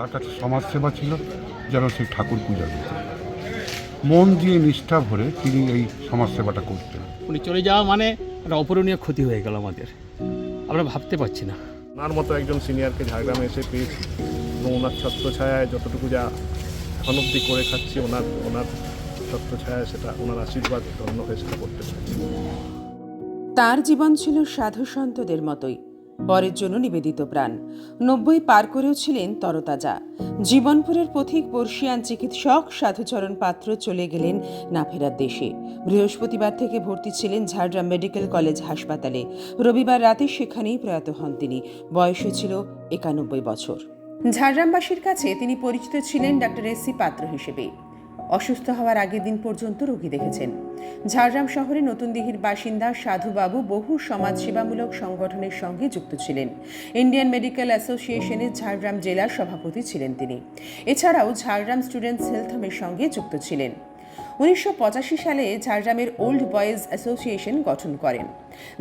তার কাছে সমাজসেবা ছিল যেন সেই ঠাকুর পূজা দিত। মন দিয়ে নিষ্ঠা ভরে তিনি এই সমাজসেবাটা করতেন। উনি চলে যাওয়া মানে একটা অপূরণীয় ক্ষতি হয়ে গেল আমাদের। আমরা ভাবতে পারছি না। ওনার মতো একজন সিনিয়রকে ঝাড়গ্রামে এসে পেয়েছি। এবং ওনার ছত্রছায়ায় যতটুকু যা এখন অব্দি করে খাচ্ছি ওনার ওনার ছত্রছায়ায় সেটা ওনার আশীর্বাদ ধন্য হয়ে সেটা করতে পেরেছি। তার জীবন ছিল সাধু সন্তদের মতোই। পরের জন্য নিবেদিত প্রাণ। নব্বই পার করেও ছিলেন তরতাজা। জীবনপুরের পথিক বর্ষিয়ান চিকিৎসক সাধুচরণ পাত্র চলে গেলেন না ফেরার দেশে। বৃহস্পতিবার থেকে ভর্তি ছিলেন ঝাড়গ্রাম মেডিকেল কলেজ হাসপাতালে। রবিবার রাতে সেখানেই প্রয়াত হন তিনি। বয়সও ছিল একানব্বই বছর। ঝাড়গ্রামবাসীর কাছে তিনি পরিচিত ছিলেন ডাক্তার এস সি পাত্র হিসেবে। অসুস্থ হওয়ার আগের দিন পর্যন্ত রোগী দেখেছেন। ঝাড়গ্রাম শহরে নতুন দিঘির বাসিন্দা সাধুবাবু বহু সমাজসেবামূলক সংগঠনের সঙ্গে যুক্ত ছিলেন। ইন্ডিয়ান মেডিকেল অ্যাসোসিয়েশনের ঝাড়গ্রাম জেলার সভাপতি ছিলেন তিনি। এছাড়াও ঝাড়গ্রাম স্টুডেন্টস হেলথ হোমের সঙ্গে যুক্ত ছিলেন। উনিশশো পঁচাশি সালে ঝাড়গ্রামের ওল্ড বয়েজ অ্যাসোসিয়েশন গঠন করেন।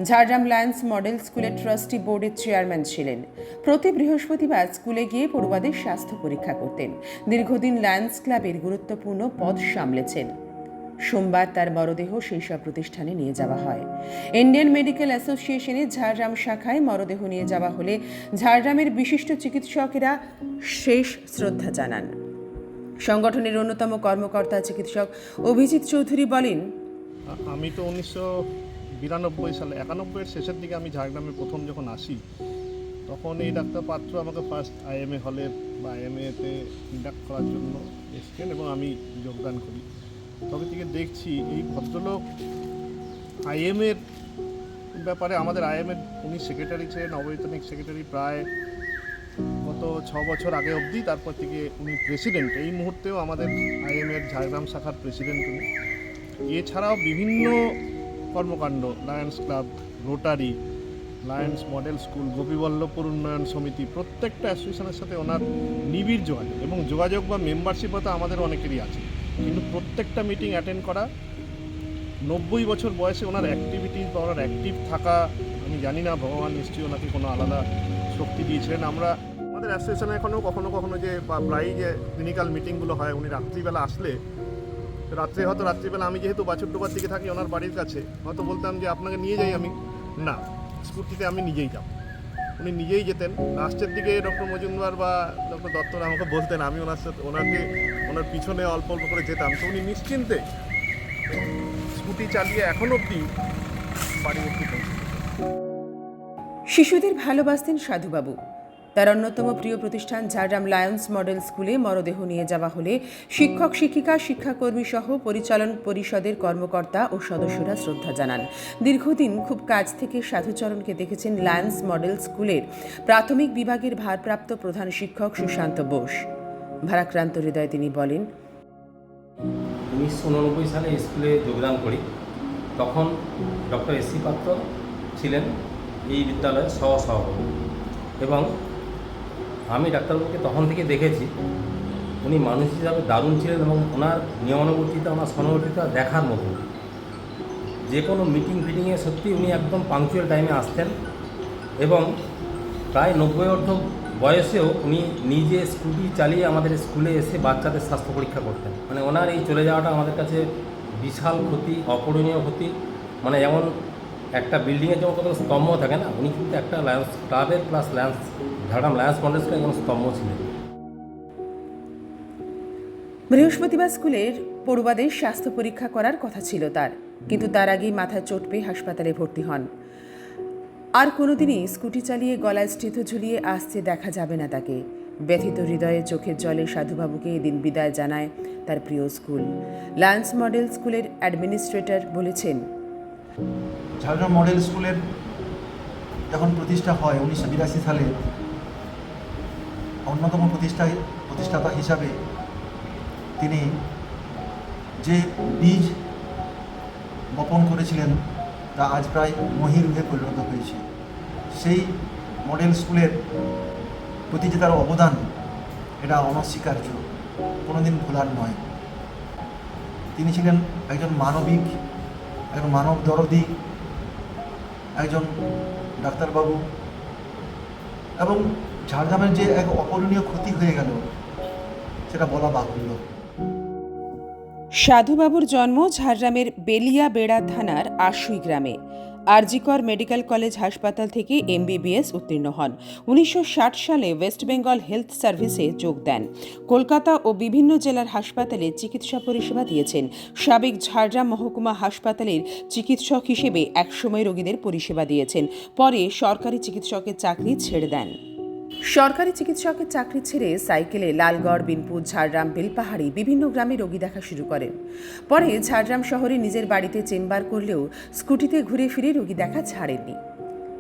ঝাড়গ্রাম লায়ন্স মডেল স্কুলের ট্রাস্টি বোর্ডের চেয়ারম্যান ছিলেন। প্রতি বৃহস্পতিবার স্কুলে গিয়ে পড়ুয়াদের স্বাস্থ্য পরীক্ষা করতেন। দীর্ঘদিন লায়ন্স ক্লাবের গুরুত্বপূর্ণ পদ সামলেছেন। সোমবার তার মরদেহ সেই সব প্রতিষ্ঠানে নিয়ে যাওয়া হয়। ইন্ডিয়ান মেডিকেল অ্যাসোসিয়েশনের ঝাড়গ্রাম শাখায় মরদেহ নিয়ে যাওয়া হলে ঝাড়গ্রামের বিশিষ্ট চিকিৎসকেরা শেষ শ্রদ্ধা জানান। সংগঠনের অন্যতম কর্মকর্তা চিকিৎসক অভিজিৎ চৌধুরী বলেন, আমি তো উনিশশো বিরানব্বই সালে, একানব্বইয়ের শেষের দিকে আমি ঝাড়গ্রামে প্রথম যখন আসি, তখন এই ডাক্তার পাত্র আমাকে ফার্স্ট আইএমএ হলে বা আইএমএতে ইন্ডাক্ট করার জন্য এসছেন এবং আমি যোগদান করি। তবে থেকে দেখছি এই ভদ্রলোক আইএমের ব্যাপারে আমাদের আইএমের উনি সেক্রেটারি ছিলেন, অবৈতনিক সেক্রেটারি প্রায় গত ছ বছর আগে অবধি, তারপর থেকে উনি প্রেসিডেন্ট এই মুহূর্তেও আমাদের আইএমের ঝাড়গ্রাম শাখার প্রেসিডেন্ট উনি। এছাড়াও বিভিন্ন কর্মকাণ্ড Lions club Rotary Lions model school Gopiballavpur উন্নয়ন সমিতি, প্রত্যেকটা অ্যাসোসিয়েশনের সাথে ওনার নিবিড় যোগাযোগ এবং যোগাযোগ বা মেম্বারশিপ হয়তো আমাদের অনেকেরই আছে। কিন্তু প্রত্যেকটা মিটিং অ্যাটেন্ড করা, নব্বই বছর বয়সে ওনার অ্যাক্টিভিটিস বা ওনার অ্যাক্টিভ থাকা, আমি জানি না, ভগবান নিশ্চয়ই ওনাকে কোনো আলাদা শক্তি দিয়েছিলেন। আমরা আমাদের অ্যাসোসিয়েশনে এখনও কখনো কখনো যে, বা প্রায়ই যে ক্লিনিক্যাল মিটিংগুলো হয়, উনি রাত্রিবেলা আসলে, রাত্রে হয়তো রাত্রিবেলা আমি যেহেতু বাছুরডোবার দিকে থাকি ওনার বাড়ির কাছে, হয়তো বলতাম যে, আপনাকে নিয়ে যাই আমি। না, স্কুটিতে আমি নিজেই যাব। উনি নিজেই যেতেন। লাস্টের দিকে ডক্টর মজুমদার বা ডক্টর দত্তরা আমাকে বলতেন, আমি ওনার সাথে, ওনাকে, ওনার পিছনে অল্প অল্প করে যেতাম। তো উনি নিশ্চিন্তে স্কুটি চালিয়ে এখন অবধি বাড়ি অবধি পৌঁছে শিশুদের ভালোবাসতেন সাধুবাবু। তার অন্যতম প্রিয় প্রতিষ্ঠান ঝাড়গ্রাম লায়ন্স মডেল স্কুলে মরদেহ নিয়ে যাওয়া হলে শিক্ষক, শিক্ষিকা, শিক্ষাকর্মী সহ পরিচালন পরিষদের কর্মকর্তা ও সদস্যরা শ্রদ্ধা জানান। দীর্ঘদিন খুব কাছ থেকে সাধুচরণকে দেখেছেন লায়ন্স মডেল স্কুলের প্রাথমিক বিভাগের ভারপ্রাপ্ত প্রধান শিক্ষক সুশান্ত বোস। ভারাক্রান্ত হৃদয়ে তিনি বলেন, উনিশশো উননব্বই সালে স্কুলে যোগদান করি, তখন ডক্টর এস সি পাত্র ছিলেন এই বিদ্যালয়ের সহ সভাপতি এবং আমি ডাক্তারবাবুকে তখন থেকে দেখেছি, উনি মানুষ হিসাবে দারুণ ছিলেন এবং ওনার নিয়মানুবর্তিতা, ওনার সহানুভূতিতা দেখার মতো। যে কোনো মিটিং ফিটিংয়ে সত্যি উনি একদম পাংচুয়াল টাইমে আসতেন এবং প্রায় নব্বই অর্ধ বয়সেও উনি নিজে স্কুটি চালিয়ে আমাদের স্কুলে এসে বাচ্চাদের স্বাস্থ্য পরীক্ষা করতেন। মানে ওনার এই চলে যাওয়াটা আমাদের কাছে বিশাল ক্ষতি, অপূরণীয় ক্ষতি। মানে যেমন একটা বিল্ডিংয়ের যেমন কত স্তম্ভ থাকে না, উনি কিন্তু একটা লায়ন্স ক্লাবের প্লাস লায়ন্স ঝাড়গ্রাম লায়ন্স একজন স্তম্ভ ছিলেন বৃহস্পতিবার স্কুলের পড়ুয়াদের স্বাস্থ্য পরীক্ষা করার কথা ছিল তার কিন্তু তার আগেই মাথায় চোট পেয়ে হাসপাতালে ভর্তি হন। আর কোনোদিনই স্কুটি চালিয়ে গলায় স্থিত ঝুলিয়ে আসতে দেখা যাবে না তাকে। ব্যথিত হৃদয়ে চোখের জলে সাধুবাবুকে এদিন বিদায় জানায় তার প্রিয় স্কুল। লান্স মডেল স্কুলের অ্যাডমিনিস্ট্রেটর বলেছেন ঝাড়গ্রাম মডেল স্কুলের যখন প্রতিষ্ঠা হয় উনিশশো বিরাশি সালে অন্যতম প্রতিষ্ঠা, প্রতিষ্ঠাতা হিসাবে তিনি যে বীজ বপন করেছিলেন, তা আজ প্রায় মহিরুহে পরিণত হয়েছে। সেই মডেল স্কুলের প্রতি যে তার অবদান, এটা অনস্বীকার্য, কোনোদিন ভোলার নয়। তিনি ছিলেন একজন মানবিক, একজন মানব দরদি, একজন ডাক্তারবাবু এবং ঝাড়গ্রামের যে এক অপূরণীয় ক্ষতি হয়ে গেল, সেটা বলা বাহুল্য। সাধুবাবুর জন্ম ঝাড়গ্রামের বেলিয়াবেড়া থানার আশুই গ্রামে। আরজিকর মেডিকেল কলেজ হাসপাতাল থেকে এমবিবিএস উত্তীর্ণ হন। উনিশশো ষাট সালে ওয়েস্ট বেঙ্গল হেলথ সার্ভিসে যোগ দেন। কলকাতা ও বিভিন্ন জেলার হাসপাতালে চিকিৎসা পরিষেবা দিয়েছেন। সাবেক ঝাড়গ্রাম মহকুমা হাসপাতালের চিকিৎসক হিসেবে একসময় রোগীদের পরিষেবা দিয়েছেন। পরে সরকারি চিকিৎসকের চাকরি ছেড়ে দেন। সরকারি চিকিৎসকের চাকরি ছেড়ে সাইকেলে লালগড়, বিনপুর, ঝাড়গ্রাম, বেলপাহাড়ি বিভিন্ন গ্রামে রোগী দেখা শুরু করেন। পরে ঝাড়গ্রাম শহরে নিজের বাড়িতে চেম্বার করলেও স্কুটিতে ঘুরে ফিরে রোগী দেখা ছাড়েননি।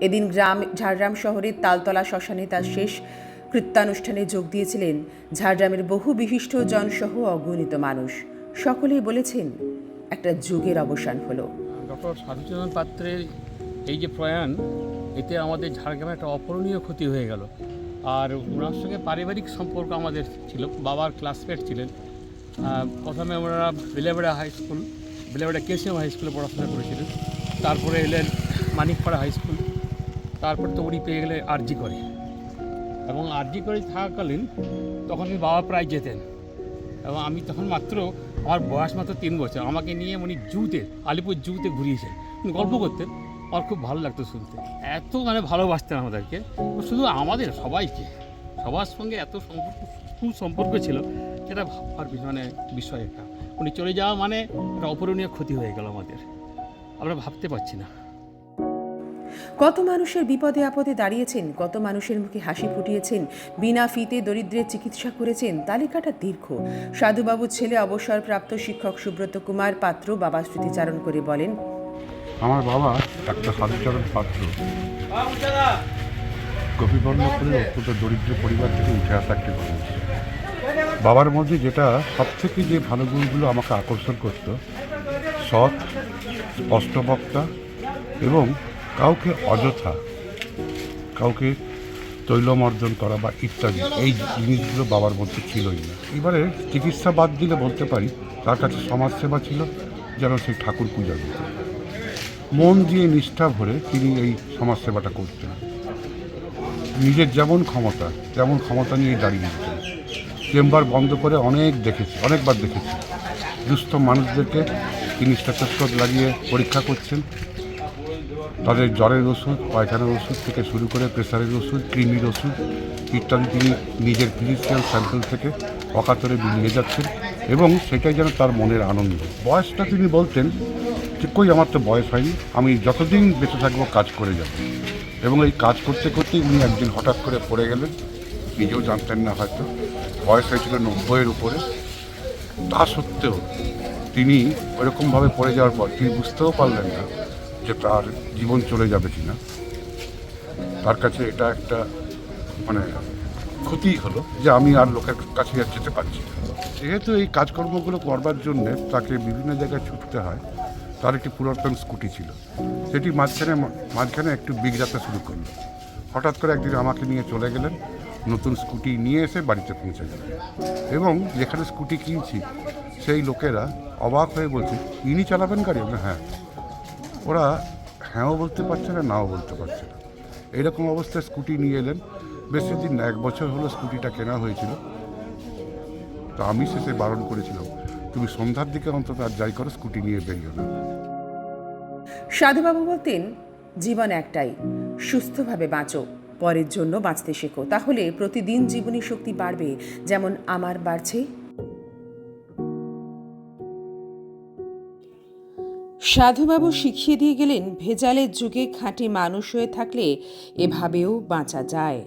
এদিন গ্রাম, ঝাড়গ্রাম শহরের তালতলা শ্মশানে তার শেষ কৃত্যানুষ্ঠানে যোগ দিয়েছিলেন ঝাড়গ্রামের বহু বিশিষ্ট জনসহ অগণিত মানুষ। সকলেই বলেছেন, একটা যুগের অবসান হলো। ডক্টর সাধুচরণ পাত্রের এই যে প্রয়াণ, এতে আমাদের ঝাড়গ্রামে একটা অপূরণীয় ক্ষতি হয়ে গেল। আর ওনার সঙ্গে পারিবারিক সম্পর্ক আমাদের ছিল, বাবার ক্লাসমেট ছিলেন। প্রথমে ওনারা Belebera high school Belebera KCM high স্কুলে পড়াশোনা করেছিলেন। তারপরে এলেন মানিকপাড়া হাই স্কুল তারপর তো উনি পেয়ে গেলে আরজি করে। এবং আরজি করে থাকাকালীন তখন বাবা প্রায় যেতেন। এবং আমি তখন মাত্র আমার বয়স মাত্র তিন বছর, আমাকে নিয়ে উনি জুতে, আলিপুর জুতে ঘুরিয়েছেন। গল্প করতেন। আমার খুব ভালো লাগতো শুনতে। এত মানে ভালোবাসতেন আমাদেরকে। শুধু আমাদের, সবাইকে। সবার সঙ্গে এত সম্পর্ক সুসম্পর্ক ছিল, সেটা ভাববার মানে বিষয় একটা। উনি চলে যাওয়া মানে একটা অপূরণীয় ক্ষতি হয়ে গেল আমাদের। আমরা ভাবতে পারছি না। কত মানুষের বিপদে আপদে দাঁড়িয়েছেন, কত মানুষের মুখে হাসি ফুটিয়েছেন, বিনা ফিতে দরিদ্রের চিকিৎসা করেছেন, তালিকাটা দীর্ঘ। সাধুবাবুর ছেলে অবসরপ্রাপ্ত শিক্ষক সুব্রত কুমার পাত্র বাবা স্মৃতিচারণ করে বলেন আমার বাবা একটা সাধুচরণ পাত্র। গোপীবল্লভপুরের অত্যন্ত দরিদ্র পরিবার থেকে উঠে আসা একটি মানুষ। বাবার মধ্যে যেটা সব থেকে যে ভালো গুণগুলো আমাকে আকর্ষণ করত, সৎ স্পষ্টবক্তা এবং কাউকে অযথা, কাউকে তৈলমর্জন করা বা ইত্যাদি, এই জিনিসগুলো বাবার মধ্যে ছিলই না। এবারে চিকিৎসা বাদ দিলে বলতে পারি, তার কাছে সমাজসেবা ছিল, যেন সেই ঠাকুর পূজার মতো মন দিয়ে নিষ্ঠা ভরে তিনি এই সমাজসেবাটা করতেন নিজের যেমন ক্ষমতা, তেমন ক্ষমতা নিয়ে দাঁড়িয়ে যেতেন চেম্বার বন্ধ করে অনেক দেখেছি, অনেকবার দেখেছি। দুস্থ মানুষদেরকে তিনি স্টেথোস্কোপ লাগিয়ে পরীক্ষা করছেন। তাদের জ্বরের ওষুধ, পায়খানার ওষুধ থেকে শুরু করে প্রেসারের ওষুধ, কৃমির ওষুধ, ইত্যাদি তিনি নিজের ফিজিক্যাল স্যাম্পল থেকে অকাতরে নিয়ে যাচ্ছেন এবং সেটাই যেন তার মনের আনন্দ। বয়সটা তিনি বলতেন যে কই আমার তো বয়স হয়নি। আমি যতদিন বেঁচে থাকব কাজ করে যাব। এবং এই কাজ করতে করতেই উনি একদিন হঠাৎ করে পড়ে গেলেন। নিজেও জানতেন না হয়তো। বয়স হয়েছিল নব্বইয়ের উপরে। তা সত্ত্বেও তিনি ওরকমভাবে পড়ে যাওয়ার পর তিনি বুঝতেও পারলেন না যে তার জীবন চলে যাবে কিনা। তার কাছে এটা একটা মানে ক্ষতি হলো যে আমি আর লোকের কাছে আর যেতে পারছি না। যেহেতু এই কাজকর্মগুলো করবার জন্যে তাকে বিভিন্ন জায়গায় ছুটতে হয় তার একটি পুরাতন স্কুটি ছিল। সেটি মাঝখানে মাঝখানে একটু বিগড়াতে শুরু করল। হঠাৎ করে একদিন আমাকে নিয়ে চলে গেলেন, নতুন স্কুটি নিয়ে এসে বাড়িতে পৌঁছে গেলেন। এবং যেখানে স্কুটি কিনছি, সেই লোকেরা অবাক হয়ে বলছে, ইনি চালাবেন গাড়ি? আমরা হ্যাঁ। ওরা, হ্যাঁও বলতে পারছে না, নাও বলতে পারছে না। এইরকম অবস্থায় স্কুটি নিয়ে এলেন। বেশি দিন এক বছর হলো স্কুটিটা কেনা হয়েছিল। তো আমি শেষে বারণ করেছিলাম তুমি সন্ধ্যার দিকে অন্তত আর যাই করো, স্কুটি নিয়ে বেরিও না সাধুবাবু বলতেন, জীবন একটাই, সুস্থভাবে বাঁচো, পরের জন্য বাঁচতে শেখো। তাহলে প্রতিদিন জীবনী শক্তি বাড়বে, যেমন আমার বাড়ছে। সাধুবাবু শিখিয়ে দিয়ে গেলেন, ভেজালের যুগে খাঁটি মানুষ হয়ে থাকলে এভাবেও বাঁচা যায়।